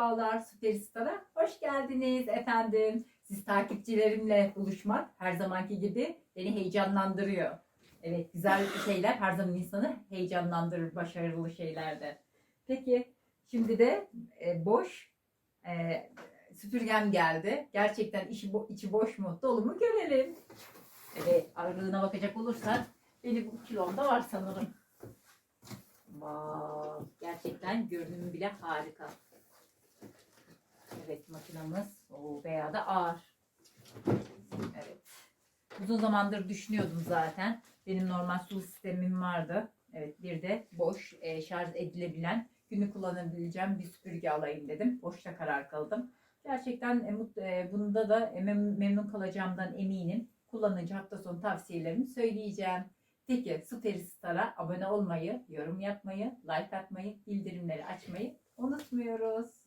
Merhabalar Süperstar'a hoş geldiniz efendim. Siz takipçilerimle buluşmak her zamanki gibi beni heyecanlandırıyor. Evet güzel şeyler her zaman insanı heyecanlandırır başarılı şeylerde. Peki şimdi de e, boş e, süpürgem geldi. Gerçekten içi, bo- içi boş mu dolu mu görelim. Evet ağırlığına bakacak olursak benim bu kilomda var sanırım. Wow, gerçekten görünümü bile harika. Evet makinamız o veya da ağır. Evet. Uzun zamandır düşünüyordum zaten. Benim normal su sistemim vardı. Evet bir de boş e, şarj edilebilen günü kullanabileceğim bir süpürge alayım dedim. Boşta karar kıldım. Gerçekten e, mut- e, bunda da e, mem- memnun kalacağımdan eminim. Kullanıcı hafta sonu tavsiyelerimi söyleyeceğim. Peki Süperi Star'a abone olmayı, yorum yapmayı, like atmayı, bildirimleri açmayı unutmuyoruz.